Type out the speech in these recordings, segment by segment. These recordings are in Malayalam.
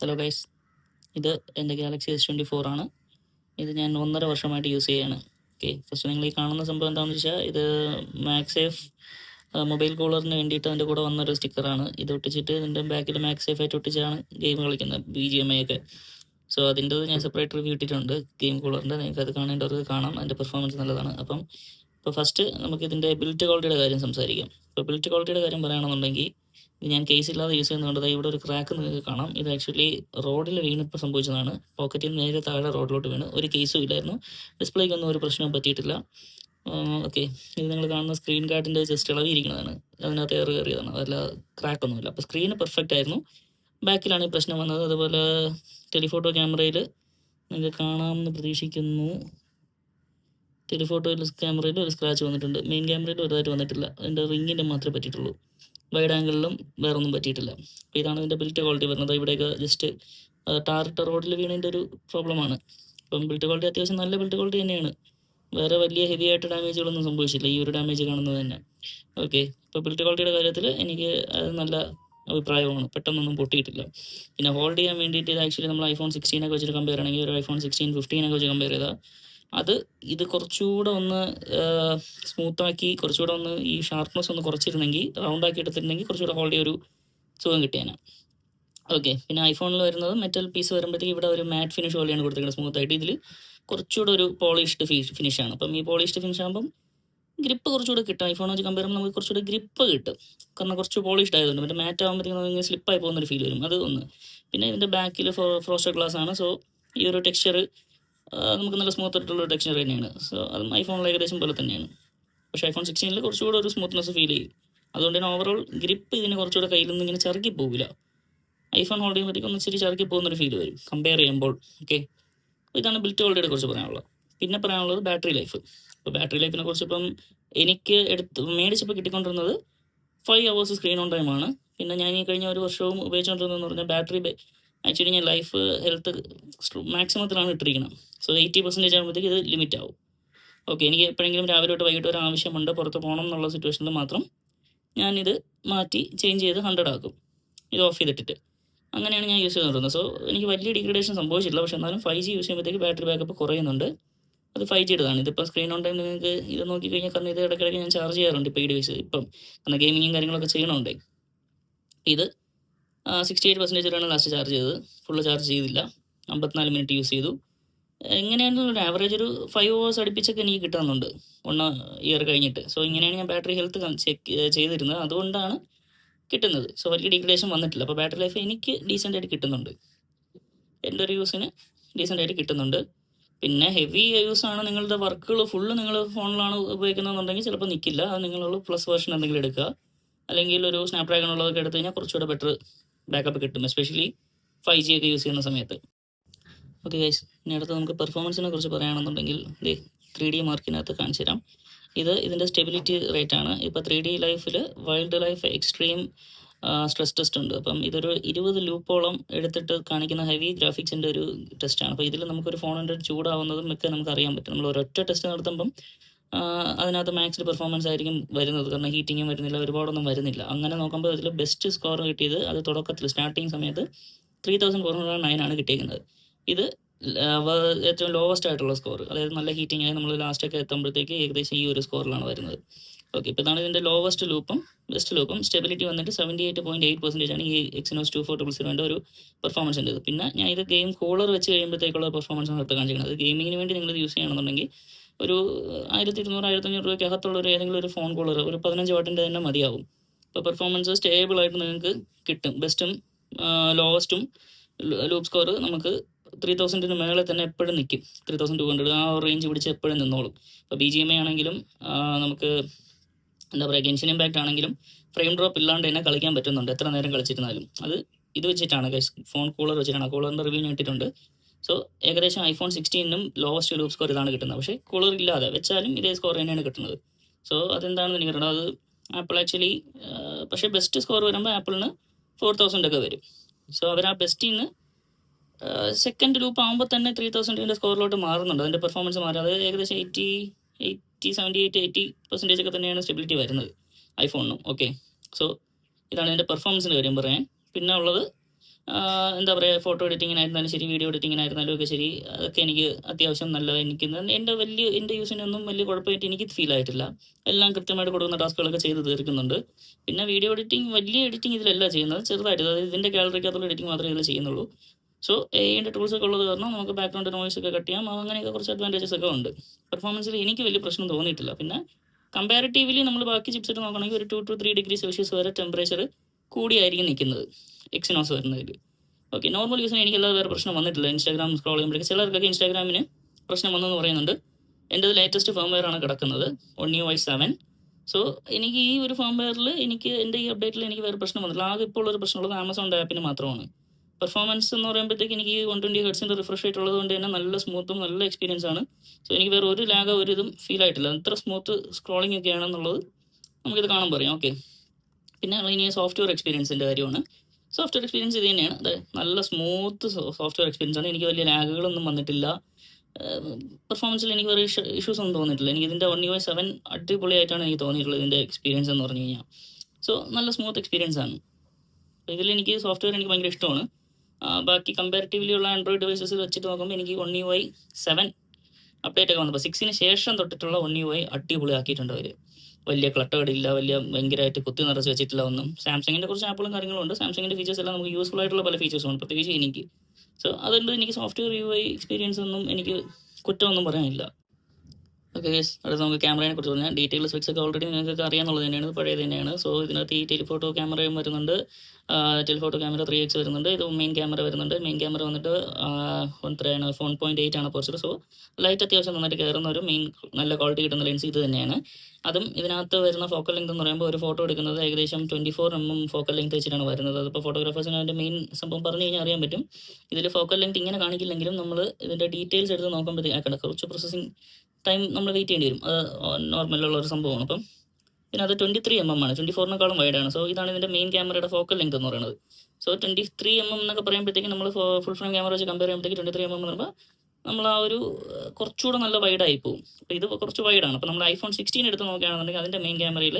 ഹലോ ഗൈസ് ഇത് എന്റെ ഗാലക്സി എസ് ട്വന്റി ഫോർ ആണ്. ഇത് ഞാൻ ഒന്നര വർഷമായിട്ട് യൂസ് ചെയ്യാണ് ഓക്കെ ഫസ്റ്റ് നിങ്ങൾ ഈ കാണുന്ന സംഭവം എന്താണെന്ന് വെച്ചാൽ ഇത് മാക്സേഫ് മൊബൈൽ കൂളറിന് വേണ്ടിയിട്ട് അതിന്റെ കൂടെ വന്നൊരു സ്റ്റിക്കറാണ് ഇത് ഒട്ടിച്ചിട്ട് ഇതിന്റെ ബാക്കിൽ മാക്സേഫ് ആയിട്ട് ഒട്ടിച്ചാണ് ഗെയിം കളിക്കുന്നത് ബി ജി എം ഐ ഒക്കെ. സോ അതിന്റെ ഞാൻ സെപ്പറേറ്റ് റിവ്യൂ ഇട്ടിട്ടുണ്ട്. ഗെയിം കൂളറിന്റെ നിങ്ങൾക്ക് അത് കാണേണ്ടവർക്ക് കാണാം. അതിന്റെ പെർഫോമൻസ് നല്ലതാണ്. അപ്പം ഇപ്പോൾ ഫസ്റ്റ് നമുക്ക് ഇതിന്റെ ബിൽറ്റ് ക്വാളിറ്റിയുടെ കാര്യം സംസാരിക്കാം. ഇപ്പോൾ ബിൽറ്റ് ക്വാളിറ്റിയുടെ കാര്യം പറയുകയാണെന്നുണ്ടെങ്കിൽ ഞാൻ കേസ് ഇല്ലാതെ യൂസ് ചെയ്യുന്നുണ്ട് ഇവിടെ ഒരു ക്രാക്ക് നിങ്ങൾക്ക് കാണാം. ഇത് ആക്ച്വലി റോഡിൽ വീണിപ്പോൾ സംഭവിച്ചതാണ്. പോക്കറ്റിൽ നേരെ താഴെ റോഡിലോട്ട് വീണ്. ഒരു കേസും ഇല്ലായിരുന്നു. ഡിസ്പ്ലേക്കൊന്നും ഒരു പ്രശ്നവും പറ്റിയിട്ടില്ല. ഓക്കെ ഇത് നിങ്ങൾ കാണുന്ന സ്ക്രീൻ ഗാർഡിന്റെ ജസ്റ്റ് ഇളവ് ഇരിക്കുന്നതാണ്. അതിനകത്ത് എയർ കയറിയതാണ് അതല്ല ക്രാക്കൊന്നുമില്ല അപ്പോൾ സ്ക്രീന് പെർഫെക്റ്റ് ആയിരുന്നു. ബാക്കിലാണ് ഈ പ്രശ്നം വന്നത്. അതുപോലെ ടെലിഫോട്ടോ ക്യാമറയിൽ നിങ്ങൾക്ക് കാണാമെന്ന് പ്രതീക്ഷിക്കുന്നു. ടെലിഫോട്ടോയിൽ ക്യാമറയിൽ ഒരു സ്ക്രാച്ച് വന്നിട്ടുണ്ട്. മെയിൻ ക്യാമറയിൽ ഒരുതായിട്ട് വന്നിട്ടില്ല. അതിന്റെ റിങ്ങിന്റെ മാത്രമേ പറ്റിയിട്ടുള്ളൂ. വൈഡ് ആംഗിളിലും വേറെ ഒന്നും പറ്റിയിട്ടില്ല. അപ്പോൾ ഇതാണ് ഇതിന്റെ ബിൽറ്റ് ക്വാളിറ്റി വരുന്നത്. ഇവിടെയൊക്കെ ജസ്റ്റ് ടാറിട്ട റോഡിൽ വീണതിന്റെ ഒരു പ്രോബ്ലമാണ് അപ്പം ബിൽറ്റ് ക്വാളിറ്റി അത്യാവശ്യം നല്ല ബിൽറ്റ് ക്വാളിറ്റി തന്നെയാണ്. വേറെ വലിയ ഹെവി ആയിട്ട് ഡാമേജുകളൊന്നും സംഭവിച്ചില്ല. ഈ ഒരു ഡാമേജ് കാണുന്നത് തന്നെ. ഓക്കെ ഇപ്പോൾ ബിൽറ്റ് ക്വാളിറ്റിയുടെ കാര്യത്തിൽ എനിക്ക് അത് നല്ല അഭിപ്രായമാണ്. പെട്ടെന്നൊന്നും പൊട്ടിയിട്ടില്ല. പിന്നെ ഹോൾഡ് ചെയ്യാൻ വേണ്ടിയിട്ട് ഇത് ആക്ച്വലി നമ്മൾ ഐഫോൺ സിക്സ്റ്റീനൊക്കെ വെച്ചിട്ട് കമ്പയർ ആണെങ്കിൽ ഒരു ഐഫോൺ സിക്സ്റ്റീൻ ഫിഫ്റ്റീനൊക്കെ വെച്ച് കമ്പയർ ചെയ്താൽ അത് ഇത് കുറച്ചുകൂടെ ഒന്ന് സ്മൂത്താക്കി കുറച്ചുകൂടെ ഒന്ന് ഈ ഷാർപ്നെസ് ഒന്ന് കുറച്ചിരുന്നെങ്കിൽ റൗണ്ട് ആക്കി എടുത്തിരുന്നെങ്കിൽ കുറച്ചുകൂടെ ഹോൾഡ് ഒരു സുഖം കിട്ടിയേനെ. ഓക്കെ പിന്നെ ഐഫോണിൽ വരുന്നത് മെറ്റൽ പീസ് വരുമ്പോഴത്തേക്ക് ഇവിടെ ഒരു മാറ്റ് ഫിനിഷ് പോലെയാണ് കൊടുത്തിരിക്കുന്നത് സ്മൂത്ത് ആയിട്ട് ഇതിൽ കുറച്ചുകൂടെ ഒരു പോളിഷ്ഡ് ഫിനിഷ് ആണ്. അപ്പം ഈ പോളിഷ്ഡ് ഫിനിഷ് ആകുമ്പം ഗ്രിപ്പ് കുറച്ചുകൂടെ കിട്ടും. ഐഫോൺ വെച്ച് കമ്പയർ ചെയ്യുമ്പോൾ നമുക്ക് കുറച്ചുകൂടെ ഗ്രിപ്പ് കിട്ടും. കാരണം കുറച്ച് പോളിഷ്ഡ് ആയതുകൊണ്ട്. മറ്റേ മാറ്റ് ആകുമ്പോഴത്തേക്കും നമുക്ക് സ്ലിപ്പായി പോകുന്നൊരു ഫീൽ വരും. അത് ഒന്ന്. പിന്നെ ഇതിന്റെ ബാക്കിൽ ഫ്രോസ്റ്റർ ഗ്ലാസ് ആണ്. സോ ഈ ഒരു ടെക്സ്ചർ നമുക്ക് നല്ല സ്മൂത്ത് ആയിട്ടുള്ള ടെക്സ്ചർ തന്നെയാണ്. സോ അതും ഐഫോണിൽ ഏകദേശം പോലെ തന്നെയാണ്. പക്ഷേ ഐഫോൺ സിക്സ്റ്റീനിൽ കുറച്ചുകൂടെ ഒരു സ്മൂത്ത്നെസ് ഫീൽ ചെയ്യും. അതുകൊണ്ട് തന്നെ ഓവറോൾ ഗ്രിപ്പ് ഇതിന് കുറച്ചുകൂടെ കയ്യിൽ നിന്ന് ഇങ്ങനെ ചറുക്കി പോകില്ല. ഐഫോൺ ഹോൾഡ് ചെയ്യുമ്പോഴത്തേക്കും ഒന്ന് ഇച്ചിരി പോകുന്ന പോകുന്നൊരു ഫീൽ വരും. കമ്പയർ ചെയ്യുമ്പോൾ ഓക്കെ ഇതാണ് ബിൽറ്റ് ക്വാളിറ്റിയെ കുറിച്ച് പറയാനുള്ളത്. പിന്നെ പറയാനുള്ളത് ബാറ്ററി ലൈഫ് ഇപ്പോൾ ബാറ്ററി ലൈഫിനെ കുറിച്ച് ഇപ്പം എനിക്ക് എടുത്ത് മേടിച്ചപ്പോൾ കിട്ടിക്കൊണ്ടിരുന്നത് ഫൈവ് അവേഴ്സ് സ്ക്രീൻ ഓൺ ടൈമാണ് പിന്നെ ഞാൻ ഈ കഴിഞ്ഞ ഒരു വർഷവും ഉപയോഗിച്ചുകൊണ്ടിരുന്നതെന്ന് പറഞ്ഞാൽ ബാറ്ററി ആക്ച്വലി ഞാൻ ലൈഫ് ഹെൽത്ത് മാക്സിമത്തിലാണ് ഇട്ടിരിക്കുന്നത്. സോ എയ്റ്റി പെർസെന്റേജ് ആകുമ്പോഴത്തേക്ക് ഇത് ലിമിറ്റ് ആവും. ഓക്കെ എനിക്ക് എപ്പോഴെങ്കിലും രാവിലെ തൊട്ട് വൈകിട്ട് ഒരു ആവശ്യമുണ്ട് പുറത്ത് പോകണം എന്നുള്ള സിറ്റുവേഷനിൽ മാത്രം ഞാനിത് മാറ്റി ചേഞ്ച് ചെയ്ത് ഹൺഡ്രഡ് ആക്കും. ഇത് ഓഫ് ചെയ്തിട്ടിട്ട്. അങ്ങനെയാണ് ഞാൻ യൂസ് ചെയ്തുകൊണ്ടിരുന്നത് സോ എനിക്ക് വലിയ ഡിഗ്രഡേഷൻ സംഭവിച്ചിട്ടില്ല. പക്ഷേ എന്നാലും ഫൈവ് ജി യൂസ് ചെയ്യുമ്പോഴത്തേക്ക് ബാറ്ററി ബാക്കപ്പ് കുറയുന്നുണ്ട്. അത് ഫൈവ് ജിയുടേതാണ് ഇതിപ്പോൾ സ്ക്രീൻ ഓൺ ടൈം നിങ്ങൾക്ക് ഇത് നോക്കി കഴിഞ്ഞാൽ കാരണം ഇത് ഇടയ്ക്കിടയ്ക്ക് ഞാൻ ചാർജ് ചെയ്യാറുണ്ട് ഇപ്പോൾ ഈ ഡിവൈസ് ഇപ്പം കാരണം ഗെയിമിങ്ങും കാര്യങ്ങളൊക്കെ ചെയ്യണമുണ്ടേ. ഇത് സിക്സ്റ്റി എയ്റ്റ് പെർസെന്റേജിലാണ് ലാസ്റ്റ് ചാർജ് ചെയ്തത്. ഫുള്ള് ചാർജ് ചെയ്തില്ല. അമ്പത്തിനാല് മിനിറ്റ് യൂസ് ചെയ്തു. എങ്ങനെയാണെങ്കിലും ഒരു ആവറേജ് ഒരു ഫൈവ് ഹവേഴ്സ് അടുപ്പിച്ചൊക്കെ എനിക്ക് കിട്ടുന്നുണ്ട് വൺ ഇയർ കഴിഞ്ഞിട്ട്. സോ ഇങ്ങനെയാണ് ഞാൻ ബാറ്ററി ഹെൽത്ത് ചെക്ക് ചെയ്തിരുന്നത്. അതുകൊണ്ടാണ് കിട്ടുന്നത്. സോ വലിയ ഡീഗ്രേഷൻ വന്നിട്ടില്ല. അപ്പോൾ ബാറ്ററി ലൈഫ് എനിക്ക് ഡീസന്റ് ആയിട്ട് കിട്ടുന്നുണ്ട്. എന്റെ ഒരു യൂസിന് ഡീസന്റ് ആയിട്ട് കിട്ടുന്നുണ്ട്. പിന്നെ ഹെവി യൂസ് ആണ് നിങ്ങളുടെ വർക്കുകൾ ഫുള്ള് നിങ്ങൾ ഫോണിലാണ് ഉപയോഗിക്കുന്നതെന്നുണ്ടെങ്കിൽ ചിലപ്പോൾ നിൽക്കില്ല അത് നിങ്ങളുള്ള പ്ലസ് വേർഷൻ എന്തെങ്കിലും എടുക്കുക. അല്ലെങ്കിൽ ഒരു സ്നാപ്ഡ്രാഗൺ ഉള്ളതൊക്കെ എടുത്തു കഴിഞ്ഞാൽ കുറച്ചുകൂടെ ബെറ്റർ ബാക്കപ്പ് കിട്ടും. എസ്പെഷ്യലി ഫൈവ് ജി ഒക്കെ യൂസ് ചെയ്യുന്ന സമയത്ത്. ഓക്കെ ഗൈസ് ഇനി അടുത്ത് നമുക്ക് പെർഫോമൻസിനെ കുറിച്ച് പറയുകയാണെന്നുണ്ടെങ്കിൽ ത്രീ ഡി മാർക്കിനകത്ത് കാണിച്ചു തരാം. ഇത് ഇതിന്റെ സ്റ്റെബിലിറ്റി റേറ്റ് ആണ്. ഇപ്പോൾ ത്രീ ഡി ലൈഫിൽ wild life extreme stress test ഉണ്ട്. അപ്പം ഇതൊരു ഇരുപത് ലൂപ്പോളം എടുത്തിട്ട് കാണിക്കുന്ന ഹെവി ഗ്രാഫിക്സിന്റെ ഒരു ടെസ്റ്റാണ് അപ്പോൾ ഇതിൽ നമുക്കൊരു ഫോണിന്റെ ചൂടാവുന്നതും ഒക്കെ നമുക്ക് അറിയാൻ പറ്റും. നമ്മൾ ഒരൊറ്റ ടെസ്റ്റ് നടത്തുമ്പം അതിനകത്ത് മാക്സിൽ പെർഫോമൻസ് ആയിരിക്കും വരുന്നത്. കാരണം ഹീറ്റിങ്ങും വരുന്നില്ല ഒരുപാടൊന്നും വരുന്നില്ല. അങ്ങനെ നോക്കുമ്പോൾ ഇതിൽ ബെസ്റ്റ് സ്കോർ കിട്ടിയത് അത് തുടക്കത്തിൽ സ്റ്റാർട്ടിങ് സമയത്ത് three thousand four hundred nine ആണ് കിട്ടിയിരിക്കുന്നത് ഇത് ഏറ്റവും ലോവസ്റ്റ് ആയിട്ടുള്ള സ്കോർ അതായത് നല്ല ഹീറ്റിംഗ് ആയി നമ്മൾ ലാസ്റ്റ് ഒക്കെ എത്തുമ്പോഴത്തേക്ക് ഏകദേശം ഈ ഒരു സ്കോറിലാണ് വരുന്നത്. ഓക്കെ ഇപ്പോൾ ഇതാണ് ഇതിന്റെ ലോവസ്റ്റ് ലൂപ്പും ബെസ്റ്റ് ലൂപ്പും സ്റ്റെബിലിറ്റി വന്നിട്ട് seventy eight point eight percentage ആണ് ഈ എക്സിനോസ് ടു ഫോർ ട്രിപ്പിൾ സീറോന്റെ ഒരു പെർഫോമൻസ് ഉണ്ട് പിന്നെ ഞാൻ ഇത് ഗെയിം കൂളർ വെച്ച് കഴിയുമ്പോഴത്തേക്കുള്ള പെർഫോമൻസ് ആണ് കാണിക്കുന്നത്. കാണിക്കുന്നത് ഗെയിമിങ്ങിന് വേണ്ടി നിങ്ങൾ യൂസ് ചെയ്യണമെന്നുണ്ടെങ്കിൽ ഒരു ആയിരത്തി ഇരുന്നൂറ് ആയിരത്തഞ്ഞൂറ് രൂപയ്ക്ക് അകത്തുള്ള ഒരു ഏതെങ്കിലും ഒരു ഫോൺ കൂളർ ഒരു പതിനഞ്ച് വാട്ടിന്റെ തന്നെ മതിയാവും. ഇപ്പോൾ പെർഫോമൻസ് സ്റ്റേബിൾ ആയിട്ട് നിങ്ങൾക്ക് കിട്ടും. ബെസ്റ്റും ലോവസ്റ്റും ലൂപ്പ് സ്കോർ നമുക്ക് ത്രീ തൗസൻഡിന് മേളിൽ തന്നെ എപ്പോഴും നിൽക്കും ത്രീ തൗസൻഡ് ടു ഹൺഡ്രഡ് ആ റേഞ്ച് പിടിച്ച് എപ്പോഴും നിന്നോളും. അപ്പോൾ ബി ജി എം ഐ ആണെങ്കിലും നമുക്ക് എന്താ പറയുക ഗെൻഷൻ ഇമ്പാക്റ്റ് ആണെങ്കിലും ഫ്രെയിം ഡ്രോപ്പ് ഇല്ലാണ്ട് തന്നെ കളിക്കാൻ പറ്റുന്നുണ്ട്. എത്ര നേരം കളിച്ചിരുന്നാലും. അത് ഇത് വെച്ചിട്ടാണ് ഫോൺ കൂളർ വെച്ചിട്ടാണ്. കൂളറിന്റെ റിവ്യൂ ഞാൻ ഇട്ടിട്ടുണ്ട്. സോ ഏകദേശം ഐഫോൺ സിക്സ്റ്റീനും ലോവസ്റ്റ് ലൂപ്പ് സ്കോർ ഇതാണ് കിട്ടുന്നത്. പക്ഷേ കൂളർ ഇല്ലാതെ വെച്ചാലും ഇതേ സ്കോർ തന്നെയാണ് കിട്ടുന്നത്. സോ അതെന്താണെന്ന് എനിക്ക് പറഞ്ഞത് അത് ആപ്പിൾ ആക്ച്വലി പക്ഷേ ബെസ്റ്റ് സ്കോർ വരുമ്പോൾ ആപ്പിളിന് ഫോർ തൗസൻഡ് ഒക്കെ വരും. സോ അവർ ആ ബെസ്റ്റിൽ നിന്ന് സെക്കൻഡ് ലൂപ്പ് ആകുമ്പോൾ തന്നെ ത്രീ തൗസൻഡിന്റെ സ്കോറിലോട്ട് മാറുന്നുണ്ട്. അതിന്റെ പെർഫോമൻസ് മാറും. അത് ഏകദേശം eighty eighty seventy eight eighty percentage ഒക്കെ തന്നെയാണ് സ്റ്റെബിലിറ്റി വരുന്നത് ഐഫോണിനും ഓക്കെ സോ ഇതാണ് ഇതിന്റെ പെർഫോമൻസിന്റെ കാര്യം പറയാൻ. പിന്നെ ഉള്ളത് എന്താ പറയുക ഫോട്ടോ എഡിറ്റിങ്ങിനായിരുന്നാലും ശരി വീഡിയോ എഡിറ്റിങ്ങിനായിരുന്നാലും ഒക്കെ ശരി അതൊക്കെ എനിക്ക് അത്യാവശ്യം നല്ല എനിക്ക് എന്റെ വലിയ എന്റെ യൂസിനൊന്നും വലിയ കുഴപ്പമായിട്ട് എനിക്ക് ഫീൽ ആയിട്ടില്ല. എല്ലാം കൃത്യമായിട്ട് കൊടുക്കുന്ന ടാസ്കുകളൊക്കെ ചെയ്ത് തീർക്കുന്നുണ്ട്. പിന്നെ വീഡിയോ എഡിറ്റിംഗ് വലിയ എഡിറ്റിംഗ് ഇതിലല്ല ചെയ്യുന്നത്. ചെറുതായിട്ട് അതായത് ഇതിന്റെ ഗാലറിക്കകത്തുള്ള എഡിറ്റിംഗ് മാത്രമേ ഇതിൽ ചെയ്യുന്നുള്ളൂ. സോ എയുടെ ടൂൾസ് ഒക്കെ ഉള്ളത് കാരണം നമുക്ക് ബാക്ക്ഗ്രൗണ്ട് നോയ്സ് ഒക്കെ കട്ട് ചെയ്യാം. അങ്ങനെയൊക്കെ കുറച്ച് അഡ്വാന്റേജസ് ഒക്കെ ഉണ്ട്. പെർഫോമൻസിൽ എനിക്ക് വലിയ പ്രശ്നം തോന്നിയിട്ടില്ല. പിന്നെ കമ്പാരിറ്റീവ്ലി നമ്മൾ ബാക്കി ചിപ്സെറ്റ് നോക്കണമെങ്കിൽ ഒരു two two three degree celsius വരെ ടെമ്പറേച്ചർ കൂടിയായിരിക്കും നിൽക്കുന്നത് എക്സിനോസ് വരുന്നതിൽ ഓക്കെ നോർമൽ യൂസിന് എനിക്ക് എല്ലാ വേറെ പ്രശ്നം വന്നിട്ടില്ല. ഇൻസ്റ്റാഗ്രാം സ്ക്രോൾ ചെയ്യുമ്പോഴേക്ക് ചിലർക്കൊക്കെ ഇൻസ്റ്റാഗ്രാമിന് പ്രശ്നം വന്നെന്ന് പറയുന്നുണ്ട്. എന്റെ ലേറ്റസ്റ്റ് ഫേംവെയർ ആണ് കിടക്കുന്നത്. One U I seven so എനിക്ക് ഈ ഒരു ഫേംവെയറിൽ എനിക്ക് എന്റെ ഈ അപ്ഡേറ്റിൽ എനിക്ക് വേറെ പ്രശ്നം വന്നിട്ടില്ല. ആകെ ഇപ്പോൾ ഉള്ളൊരു പ്രശ്നമുള്ളത് ആമസോണിന്റെ ആപ്പിന് മാത്രമാണ്. പെർഫോമൻസ് എന്ന് പറയുമ്പോഴത്തേക്ക് എനിക്ക് വൺ ട്വന്റി ഹെഡ്സിന്റെ റിഫ്രഷ് റേറ്റ് കൊണ്ട് തന്നെ നല്ല സ്മൂത്തും നല്ല എക്സ്പീരിയൻസ് ആണ്. സോ എനിക്ക് വേറെ ഒരു ലാഗോ ഒരു ഇതും ഫീൽ ആയിട്ടില്ല. അത്ര സ്മൂത്ത് സ്ക്രോളിംഗ് ഒക്കെ ആണെന്നുള്ളത് നമുക്കിത് കാണാൻ പറയാം. ഓക്കെ പിന്നെ ഇനി സോഫ്റ്റ്വെയർ എക്സ്പീരിയൻസിന്റെ കാര്യമാണ്. സോഫ്റ്റ്വെയർ എക്സ്പീരിയൻസ് ഇത് തന്നെയാണ്. അതെ നല്ല സ്മൂത്ത് സോഫ്റ്റ്വെയർ എക്സ്പീരിയൻസ് ആണ്. എനിക്ക് വലിയ ലാഗുകളൊന്നും വന്നിട്ടില്ല. പെർഫോമൻസിൽ എനിക്ക് വേറെ ഇഷ്യൂസ് ഒന്നും തോന്നിയിട്ടില്ല. എനിക്ക് ഇതിന്റെ വൺ യു സെവൻ അടിപൊളിയായിട്ടാണ് എനിക്ക് തോന്നിയിട്ടുള്ളത് ഇതിന്റെ എക്സ്പീരിയൻസ് എന്ന് പറഞ്ഞു കഴിഞ്ഞാൽ. സോ നല്ല സ്മൂത്ത് എക്സ്പീരിയൻസ് ആണ്. ഇതിൽ എനിക്ക് സോഫ്റ്റ്വെയർ എനിക്ക് ഭയങ്കര ഇഷ്ടമാണ്. ബാക്കി കമ്പാരിറ്റീവ്ലി ഉള്ള ആൻഡ്രോയിഡ് ഡിവൈസസ് വെച്ചിട്ട് നോക്കുമ്പോൾ എനിക്ക് one U I seven update ഒക്കെ വന്നപ്പോൾ സിക്സിന് ശേഷം തൊട്ടിട്ടുള്ള വൺ യു ഐ അടിപൊളിയാക്കിയിട്ടുണ്ട് അവർ വലിയ ക്ലട്ടേഡ് ഇല്ല വലിയ ഭയങ്കരമായിട്ട് കുത്തി നിറച്ച് വെച്ചിട്ടില്ല ഒന്നും. സാംസങ്ങിന്റെ കുറച്ച് ആപ്പുകളും കാര്യങ്ങളും ഉണ്ട്. സാംസങ്ങിന്റെ ഫീച്ചേഴ്സ് എല്ലാം നമുക്ക് യൂസ്ഫുൾ ആയിട്ടുള്ള പല ഫീച്ചേഴ്സും ഉണ്ട് പ്രത്യേകിച്ച് എനിക്ക്. സോ അതുകൊണ്ട് എനിക്ക് സോഫ്റ്റ്വെയർ യു ഐ എക്സ്പീരിയൻസ് ഒന്നും എനിക്ക് കുറ്റമൊന്നും പറയാനില്ല. ഓക്കെ ഗൈസ് അടുത്ത് നമുക്ക് ക്യാമറയെ കുറിച്ച് പറഞ്ഞാൽ ഡീറ്റെയിൽ സ്പെക്സ് ഒക്കെ ഓൾറെഡി നിങ്ങൾക്ക് അറിയാമെന്നുള്ളത് തന്നെയാണ്. പഴയ തന്നെയാണ്. സോ ഇതിനകത്ത് ഈ ടെലിഫോട്ടോ ക്യാമറയും വരുന്നുണ്ട്. ടെലിഫോട്ടോ ക്യാമറ ത്രീ എക്സ് വരുന്നുണ്ട്. ഇത് മെയിൻ ക്യാമറ വരുന്നുണ്ട്. മെയിൻ ക്യാമറ വന്നിട്ട് എത്രയാണ് ഫോൺ പോയിന്റ് എയ്റ്റ് ആണ് പോർച്ചർ സോ ലൈറ്റ് അത്യാവശ്യം നന്നായിട്ട് കയറുന്ന ഒരു മെയിൻ നല്ല ക്വാളിറ്റി കിട്ടുന്ന ലെൻസ് ഇത് തന്നെയാണ്. അതും ഇതിനകത്ത് വരുന്ന ഫോക്കൽ ലെങ്ത് എന്ന് പറയുമ്പോൾ ഒരു ഫോട്ടോ എടുക്കുന്നത് ഏകദേശം twenty four M M focal length വെച്ചിട്ടാണ് വരുന്നത്. അതിപ്പോൾ ഫോട്ടോഗ്രാഫേഴ്സിന് അതിന്റെ മെയിൻ സംഭവം പറഞ്ഞു കഴിഞ്ഞാൽ അറിയാൻ പറ്റും. ഇതിൽ ഫോക്കൽ ലെങ്ത് ഇങ്ങനെ കാണിക്കില്ലെങ്കിലും നമ്മൾ ഇതിന്റെ ഡീറ്റെയിൽസ് എടുത്ത് നോക്കുമ്പോഴത്തേക്ക് കുറച്ച് പ്രോസസ്സിങ് ടൈം നമ്മൾ വെയിറ്റ് ചെയ്യേണ്ടി വരും. അത് നോർമലുള്ള ഒരു സംഭവമാണ്. അപ്പം പിന്നെ അത് ട്വന്റി ത്രീ എം എം ആണ് ട്വന്റി ഫോറിനേക്കാളും വൈഡാണ് സോ ഇതാണ് ഇതിന്റെ മെയിൻ ക്യാമറയുടെ ഫോക്കൽ ലെങ്ത് എന്ന് പറയുന്നത്. So twenty three M M എന്നൊക്കെ പറയുമ്പോഴത്തേക്കും നമ്മൾ ഫുൾ ഫ്രെയിം ക്യാമറ വെച്ച് കമ്പയർ ചെയ്യുമ്പോഴത്തേക്ക് ട്വന്റി ത്രീ എം എം എന്ന് പറയുമ്പോൾ നമ്മൾ ആ ഒരു കുറച്ചുകൂടെ നല്ല വൈഡായി പോകും. അപ്പോൾ ഇത് കുറച്ച് വൈഡാണ് അപ്പോൾ നമ്മൾ ഐഫോൺ സിക്സ്റ്റീൻ എടുത്ത് നോക്കുകയാണെന്നുണ്ടെങ്കിൽ അതിന്റെ മെയിൻ ക്യാമറയിൽ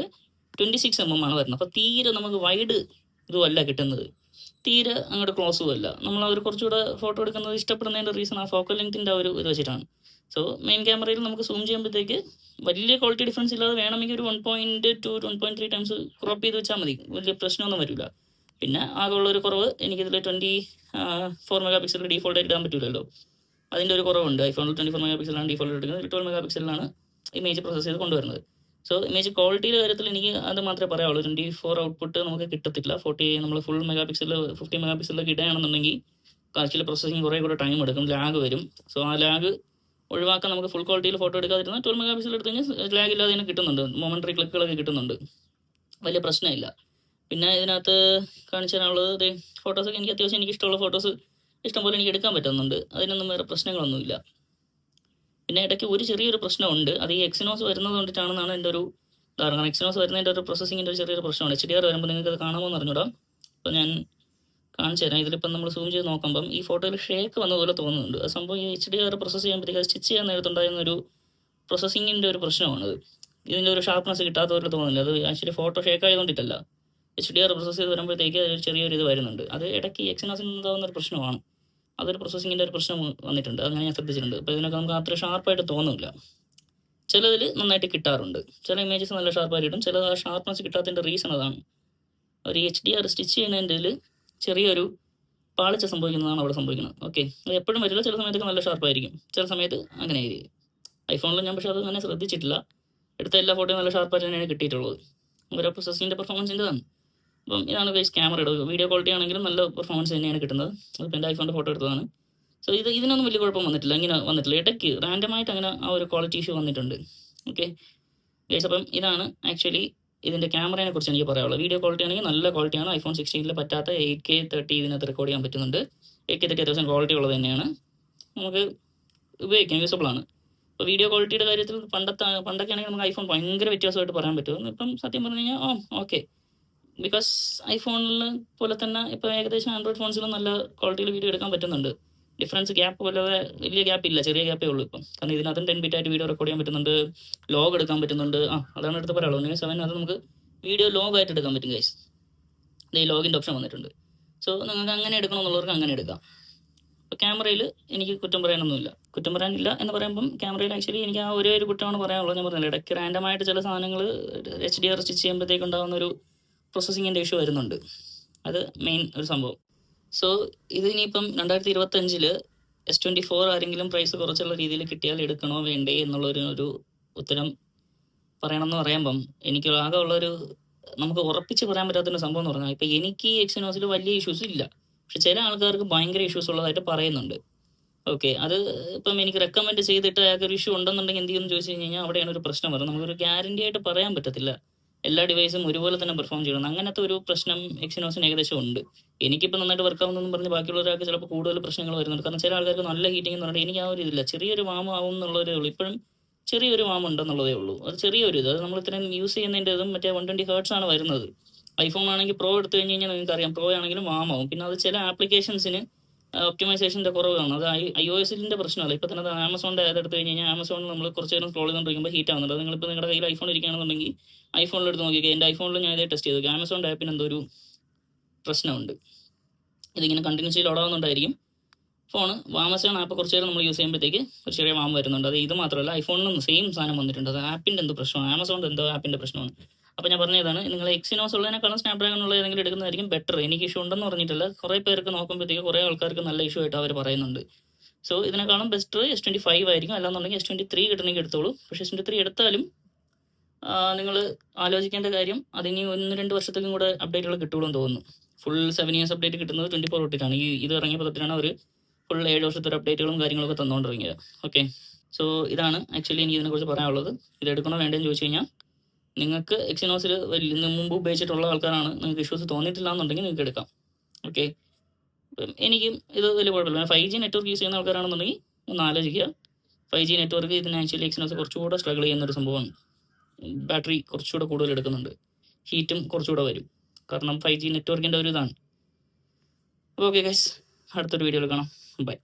ട്വന്റി സിക്സ് എം എം ആണ് വരുന്നത്. അപ്പോൾ തീരെ നമുക്ക് വൈഡ് ഇതുമല്ല കിട്ടുന്നത്. തീരെ അങ്ങോട്ട് ക്ലോസും അല്ല. നമ്മൾ ആ ഒരു കുറച്ചുകൂടെ ഫോട്ടോ എടുക്കുന്നത് ഇഷ്ടപ്പെടുന്നതിന്റെ റീസൺ ആ ഫോക്കൽ ലെങ്തിന്റെ ആ ഒരു ഇത് വെച്ചിട്ടാണ്. സോ മെയിൻ ക്യാമറയിൽ നമുക്ക് സൂം ചെയ്യുമ്പോഴത്തേക്ക് വലിയ ക്വാളിറ്റി ഡിഫറൻസ് ഇല്ലാതെ വേണമെങ്കിൽ ഒരു one point two one point three times crop ചെയ്ത് വെച്ചാൽ മതി. വലിയ പ്രശ്നമൊന്നും വരില്ല. പിന്നെ ആകെയുള്ള ഒരു കുറവ് എനിക്കിതിൽ twenty four mega pixel default ഇടാൻ പറ്റില്ലല്ലോ അതിന്റെ ഒരു കുറവുണ്ട്. ഐഫോണിൽ ട്വന്റി ഫോർ മെഗാ പിക്സലാണ് ഡീഫോൾട്ട് എടുക്കുന്നത് ട്വൽവ് മെഗാ പിക്സലാണ് ഇമേജ് പ്രോസസ്സ് ചെയ്ത് കൊണ്ടുവരുന്നത്. സോ ഇമേജ് ക്വാളിറ്റിയുടെ കാര്യത്തിൽ എനിക്ക് അത് മാത്രമേ പറയാവുള്ളൂ. ട്വന്റി ഫോർ ഔട്ട്പുട്ട് നമുക്ക് കിട്ടത്തില്ല. ഫോർട്ടി നമ്മൾ full mega pixel fifty mega പിക്സലൊക്കെ ഇടുകയാണെന്നുണ്ടെങ്കിൽ കാഴ്ചയിലെ പ്രോസസ്സിങ് കുറേ കൂടെ ടൈം എടുക്കും. ലാഗ് വരും. സോ ആ ലാഗ് ഒഴിവാക്കാൻ നമുക്ക് ഫുൾ ക്വാളിറ്റിയിൽ ഫോട്ടോ എടുക്കാതിരുന്നാൽ ട്വൽവ് മെഗാ പിക്സൽ എടുത്ത് കഴിഞ്ഞാൽ ലാഗ് ഇല്ലാതെ തന്നെ കിട്ടുന്നുണ്ട്. മൊമെന്ററി ക്ലിക്കുകളൊക്കെ കിട്ടുന്നുണ്ട്. വലിയ പ്രശ്നമില്ല. പിന്നെ ഇതിനകത്ത് കാണിച്ചു തരാനുള്ളത് ഫോട്ടോസൊക്കെ എനിക്ക് അത്യാവശ്യം എനിക്ക് ഇഷ്ടമുള്ള ഫോട്ടോസ് ഇഷ്ടംപോലെ എനിക്ക് എടുക്കാൻ പറ്റുന്നുണ്ട്. അതിനൊന്നും വേറെ പ്രശ്നങ്ങളൊന്നുമില്ല. പിന്നെ ഇടയ്ക്ക് ഒരു ചെറിയൊരു പ്രശ്നമുണ്ട്. അത് ഈ എക്സിനോസ് വരുന്നത് കൊണ്ടിട്ടാണെന്നാണ് എന്റെ ഒരു ധാരണ. എക്സിനോസ് വരുന്നതിന്റെ ഒരു പ്രോസസ്സിങ്ങിന്റെ ഒരു ചെറിയൊരു പ്രശ്നമാണ്. എച്ച് ഡി ആർ വരുമ്പോൾ നിങ്ങൾക്ക് അത് കാണാമോ എന്ന് അറിഞ്ഞൂടാം. അപ്പോൾ ഞാൻ കാണിച്ചു തരാം. ഇതിലിപ്പം നമ്മൾ സൂം ചെയ്ത് നോക്കുമ്പം ഈ ഫോട്ടോയിൽ ഷേക്ക് വന്നതുപോലെ തോന്നുന്നുണ്ട്. ആ സംഭവം ഈ എച്ച് ഡി ആർ പ്രോസസ്സ് ചെയ്യുമ്പോഴത്തേക്ക് സ്റ്റിച്ച് ചെയ്യാൻ നേരത്തുണ്ടായിരുന്ന ഒരു പ്രോസസ്സിങ്ങിന്റെ ഒരു പ്രശ്നമാണത്. ഇതിന്റെ ഒരു ഷാർപ്നെസ് കിട്ടാത്ത പോലെ തോന്നുന്നില്ല. അത് ആക്ച്വലി ഫോട്ടോ ഷേക്ക് ആയതുകൊണ്ടിട്ടല്ല. എച്ച് ഡി ആർ പ്രോസസ്സ് ചെയ്ത് വരുമ്പോഴത്തേക്ക് അതിൽ ചെറിയൊരു ഇത് വരുന്നുണ്ട്. അത് ഇടയ്ക്ക് എക്സിനാസിന് ഉണ്ടാകുന്ന ഒരു പ്രശ്നമാണ്. അതൊരു പ്രോസസ്സിങ്ങിന്റെ ഒരു പ്രശ്നം വന്നിട്ടുണ്ട്. അങ്ങനെ ഞാൻ ശ്രദ്ധിച്ചിട്ടുണ്ട്. അപ്പോൾ ഇതിനൊക്കെ നമുക്ക് അത്ര ഷാർപ്പായിട്ട് തോന്നില്ല ചിലതിൽ നന്നായിട്ട് കിട്ടാറുണ്ട്. ചില ഇമേജസ് നല്ല ഷാർപ്പായിട്ട് കിട്ടും. ചില ആ ഷാർപ്നെസ് കിട്ടാത്തതിന്റെ റീസൺ അതാണ്. ഒരു എച്ച് ഡി ആർ സ്റ്റിച്ച് ചെയ്യുന്നതിന്റെ ചെറിയൊരു പാളിച്ച സംഭവിക്കുന്നതാണ് അവിടെ സംഭവിക്കുന്നത്. ഓക്കെ അത് എപ്പോഴും വരില്ല ചില സമയത്തൊക്കെ നല്ല ഷാർപ്പായിരിക്കും ചില സമയത്ത് അങ്ങനെ ആയിരിക്കും. ഐഫോണിൽ ഞാൻ പക്ഷേ അത് അങ്ങനെ ശ്രദ്ധിച്ചിട്ടില്ല. എടുത്ത എല്ലാ ഫോട്ടോയും നല്ല ഷാർപ്പായിട്ട് തന്നെയാണ് കിട്ടിയിട്ടുള്ളത്. ഓരോ പ്രൊസസ്സിന്റെ പെർഫോമൻസിന്റെതാണ് അപ്പം ഇതാണ് ബേസ് ക്യാമറയുടെ വീഡിയോ ക്വാളിറ്റി ആണെങ്കിലും നല്ല പെർഫോമൻസ് തന്നെയാണ് കിട്ടുന്നത്. അതിപ്പോൾ എന്റെ ഐഫോണിന്റെ ഫോട്ടോ എടുത്തതാണ്. സോ ഇത് ഇതിനൊന്നും വലിയ കുഴപ്പം വന്നിട്ടില്ല. ഇങ്ങനെ വന്നിട്ടില്ല. ഇടയ്ക്ക് റാൻഡമായിട്ട് അങ്ങനെ ആ ഒരു ക്വാളിറ്റി ഇഷ്യൂ വന്നിട്ടുണ്ട്. ഓക്കെ ഗൈസ് അപ്പം ഇതാണ് ആക്ച്വലി ഇതിന്റെ ക്യാമറയെ കുറിച്ച് എനിക്ക് പറയാനുള്ളത് വീഡിയോ ക്വാളിറ്റി ആണെങ്കിൽ നല്ല ക്വാളിറ്റിയാണ് ഐഫോൺ സിക്സ്റ്റീനിൽ പറ്റാത്ത എയ്റ്റ് കെ തേർട്ടി ഇതിനകത്ത് റെക്കോർഡ് ചെയ്യാൻ പറ്റുന്നുണ്ട്. എയ്റ്റ് കെ തേർട്ടി അത്യാവശ്യം ക്വാളിറ്റി ഉള്ളത് തന്നെയാണ്. നമുക്ക് ഉപയോഗിക്കാം. യൂസബിൾ ആണ്. ഇപ്പോൾ വീഡിയോ ക്വാളിറ്റിയുടെ കാര്യത്തിൽ പണ്ടത്തെ പണ്ടൊക്കെ ആണെങ്കിൽ നമുക്ക് ഐഫോൺ ഭയങ്കര വ്യത്യാസമായിട്ട് പറയാൻ പറ്റും ഇപ്പം സത്യം പറഞ്ഞു കഴിഞ്ഞാൽ ഓ ഓക്കെ ബിക്കോസ് ഐഫോണിൽ പോലെ തന്നെ ഇപ്പോൾ ഏകദേശം ആൻഡ്രോയിഡ് ഫോൺസിലും നല്ല ക്വാളിറ്റിയിൽ വീഡിയോ എടുക്കാൻ പറ്റുന്നുണ്ട്. ഡിഫറൻസ് ഗ്യാപ്പ് വല്ലാതെ വലിയ ഗ്യാപ്പ് ഇല്ല ചെറിയ ഗ്യാപ്പേ ഉള്ളൂ ഇപ്പം. കാരണം ഇതിനകത്തും ടെൻ ബിറ്റ് ആയിട്ട് വീഡിയോ റെക്കോർഡ് ചെയ്യാൻ പറ്റുന്നുണ്ട് ലോഗ് എടുക്കാൻ പറ്റുന്നുണ്ട്. ആ അതാണ് എടുത്ത് പറയാനുള്ളത്. സെവൻ അത് നമുക്ക് വീഡിയോ ലോഗ് ആയിട്ട് എടുക്കാൻ പറ്റും ഗൈസ് ഈ ലോഗിന്റെ ഓപ്ഷൻ വന്നിട്ടുണ്ട്. സോ നിങ്ങൾക്ക് അങ്ങനെ എടുക്കണമെന്നുള്ളവർക്ക് അങ്ങനെ എടുക്കാം. അപ്പോൾ ക്യാമറയിൽ എനിക്ക് കുറ്റം പറയാനൊന്നുമില്ല. കുറ്റം പറയാനില്ല എന്ന് പറയുമ്പം ക്യാമറയിൽ ആക്ച്വലി എനിക്ക് ആ ഒരേ ഒരു കുറ്റമാണ് പറയാനുള്ളത്. ഞാൻ പറഞ്ഞില്ല ഇടയ്ക്ക് റാൻഡമായിട്ട് ചില സാധനങ്ങൾ എച്ച് ഡി ആർ സ്റ്റിച്ച് ചെയ്യുമ്പോഴത്തേക്ക് ഉണ്ടാകുന്ന ഒരു പ്രോസസ്സിങ്ങിന്റെ ഇഷ്യൂ വരുന്നുണ്ട്. അത് മെയിൻ ഒരു സംഭവം. സോ ഇത് ഇനിയിപ്പം രണ്ടായിരത്തി ഇരുപത്തി അഞ്ചിൽ എസ് ട്വന്റി ഫോർ ആരെങ്കിലും പ്രൈസ് കുറച്ചുള്ള രീതിയിൽ കിട്ടിയാൽ എടുക്കണോ വേണ്ടേ എന്നുള്ള ഒരു ഉത്തരം പറയണമെന്ന് പറയുമ്പം എനിക്ക് ആകെ ഉള്ളൊരു നമുക്ക് ഉറപ്പിച്ച് പറയാൻ പറ്റാത്തൊരു സംഭവം എന്ന് പറഞ്ഞാൽ ഇപ്പൊ എനിക്ക് ഈ എക്സിനോസിൽ വലിയ ഇഷ്യൂസ് ഇല്ല. പക്ഷെ ചില ആൾക്കാർക്ക് ഭയങ്കര ഇഷ്യൂസ് ഉള്ളതായിട്ട് പറയുന്നുണ്ട്. ഓക്കെ അത് ഇപ്പം എനിക്ക് റെക്കമെൻഡ് ചെയ്തിട്ട് അയാൾക്ക് ഒരു ഇഷ്യൂ ഉണ്ടെന്നുണ്ടെങ്കിൽ എന്ത് ചെയ്യുമെന്ന് ചോദിച്ചു കഴിഞ്ഞാൽ അവിടെയാണ് ഒരു പ്രശ്നം വരുന്നത്. നമുക്കൊരു ഗ്യാരണ്ടി ആയിട്ട് പറയാൻ പറ്റത്തില്ല. എല്ലാ ഡിവൈസും ഒരുപോലെ തന്നെ പെർഫോം ചെയ്യണം. അങ്ങനത്തെ ഒരു പ്രശ്നം എക്സിനോസിന് ഏകദേശം ഉണ്ട്. എനിക്കിപ്പോൾ നന്നായിട്ട് വർക്ക് ആവുന്നതെന്ന് പറഞ്ഞ് ബാക്കിയുള്ള ഒരാൾക്ക് ചിലപ്പോൾ കൂടുതൽ പ്രശ്നങ്ങൾ വരുന്നുണ്ട്. കാരണം ചില ആൾക്കാർക്ക് നല്ല ഹീറ്റിംഗ് എന്ന് പറഞ്ഞാൽ എനിക്ക് ആ ഒരു ഇതില്ല. ചെറിയൊരു വാമം ആവും എന്നുള്ളതേ ഉള്ളൂ. ഇപ്പോഴും ചെറിയൊരു വാമം ഉണ്ടെന്നുള്ളതേ ഉള്ളൂ. അത് ചെറിയൊരു ഇത്. അത് നമ്മൾ ഇത്രയും യൂസ് ചെയ്യുന്നതിന്റെ ഇതും മറ്റേ വൺ ട്വന്റി ഹേർട്സ് ആണ് വരുന്നത്. ഐഫോൺ ആണെങ്കിൽ പ്രോ എടുത്തു കഴിഞ്ഞ് കഴിഞ്ഞാൽ നിങ്ങൾക്ക് അറിയാം പ്രോ ആണെങ്കിലും വാമാവും പിന്നെ അത് ചില ആപ്ലിക്കേഷൻസിന് ഒപ്റ്റിമൈസേഷന്റെ കുറവാണ്. അത് ഐ ഒ എസിന്റെ പ്രശ്നമല്ല. ഇപ്പോൾ തന്നെ ആമസോണിന്റെ അത് എടുത്തു കഴിഞ്ഞ് കഴിഞ്ഞാൽ ആമസോണിൽ നമ്മൾ കുറച്ച് നേരം സ്ക്രോൾ ചെയ്തുകൊണ്ടിരിക്കുമ്പോൾ ഹീറ്റ് ആവുന്നുണ്ട്. അത് നിങ്ങളിപ്പോൾ നിങ്ങളുടെ കയ്യിൽ ഐഫോൺ ഇരിക്കുകയാണെന്നുണ്ടെങ്കിൽ ഐഫോണിൽ എടുത്ത് നോക്കിയാൽ എന്റെ ഐഫോണിൽ ഞാൻ ഇതേ ടെസ്റ്റ് ചെയ്തു ആമസോണിന്റെ ആപ്പിന് എന്തോ ഒരു പ്രശ്നമുണ്ട്. ഇതിങ്ങനെ കണ്ടിന്യൂസ്ലി ലോഡാവുന്നുണ്ടായിരിക്കും ഫോൺ ആമസോൺ ആപ്പ് കുറച്ച് നേരം നമ്മൾ യൂസ് ചെയ്യുമ്പോഴത്തേക്ക് ഒരു ചെറിയ വാം വരുന്നുണ്ട്. അത് ഇത് മാത്രമല്ല ഐഫോണിനും സെയിം സാധനം വന്നിട്ടുണ്ട്. അത് ആപ്പിന്റെ എന്തോ പ്രശ്നമാണ്. ആമസോണിന്റെ എന്തോ ആപ്പിന്റെ പ്രശ്നമാണ്. അപ്പോൾ ഞാൻ പറഞ്ഞതാണ് നിങ്ങൾ എക്സിനോസ് ഉള്ളതിനേക്കാളും സ്നാപ്ഡ്രാഗൺ ഉള്ള ഏതെങ്കിലും എടുക്കുന്നതായിരിക്കും ബെറ്റർ എനിക്ക് ഇഷ്യൂ ഉണ്ടെന്ന് പറഞ്ഞിട്ടില്ല. കുറേ പേർക്ക് നോക്കുമ്പോഴത്തേക്ക് കുറേ ആൾക്കാർക്ക് നല്ല ഇഷ്യൂ ആയിട്ട് അവർ പറയുന്നുണ്ട്. സോ ഇതിനേക്കാളും ബെസ്റ്റ് എസ് ട്വന്റി ഫൈവ് ആയിരിക്കും. അല്ലാന്നുണ്ടെങ്കിൽ എസ് ട്വന്റി ത്രീ കിട്ടണമെങ്കിൽ എടുത്തോളൂ. പക്ഷേ എസ് ട്വന്റി ത്രീ എടുത്താലും നിങ്ങൾ ആലോചിക്കേണ്ട കാര്യം അതിനി ഒന്ന് രണ്ട് വർഷത്തേക്കും കൂടെ അപ്ഡേറ്റുകൾ കിട്ടുള്ളൂ എന്ന് തോന്നുന്നു. ഫുൾ സെവൻ ഇയേഴ്സ് അപ്ഡേറ്റ് കിട്ടുന്നത് ട്വന്റി ഫോർ തൊട്ടിട്ടാണ്. ഈ ഇത് ഇറങ്ങിയ പദത്തിലാണ് അവർ ഫുൾ ഏഴ് വർഷത്തെ അപ്ഡേറ്റുകളും കാര്യങ്ങളൊക്കെ തന്നുകൊണ്ടിറങ്ങിയത് ഓക്കെ സോ ഇതാണ് ആക്ച്വലി എനിക്ക് ഇതിനെക്കുറിച്ച് പറയാനുള്ളത്. ഇത് എടുക്കണോ വേണ്ടതെന്ന് ചോദിച്ചു കഴിഞ്ഞാൽ നിങ്ങൾക്ക് എക്സിനോസിൽ വലിയ മുമ്പ് ഉപയോഗിച്ചിട്ടുള്ള ആൾക്കാരാണ് നിങ്ങൾക്ക് ഇഷ്യൂസ് തോന്നിയിട്ടില്ല എന്നുണ്ടെങ്കിൽ നിങ്ങൾക്ക് എടുക്കാം. ഓക്കെ എനിക്കും ഇത് വലിയ കുഴപ്പമില്ല. ഫൈവ് ജി നെറ്റ്വർക്ക് യൂസ് ചെയ്യുന്ന ആൾക്കാരാണെന്നുണ്ടെങ്കിൽ ഒന്ന് ആലോചിക്കുക. ഫൈവ് ജി നെറ്റ്വർക്ക് ഇതിന് ആക്ച്വലി എക്സിനോസ് കുറച്ചുകൂടെ സ്ട്രഗിൾ ചെയ്യുന്ന ഒരു സംഭവമാണ്. ബാറ്ററി കുറച്ചുകൂടെ കൂടുതൽ എടുക്കുന്നുണ്ട്. ഹീറ്റും കുറച്ചുകൂടെ വരും. കാരണം ഫൈവ് ജി നെറ്റ്വർക്കിന്റെ ഒരു ഇതാണ്. ഓക്കെ ഗൈസ് അടുത്തൊരു വീഡിയോ കാണാം. ബൈ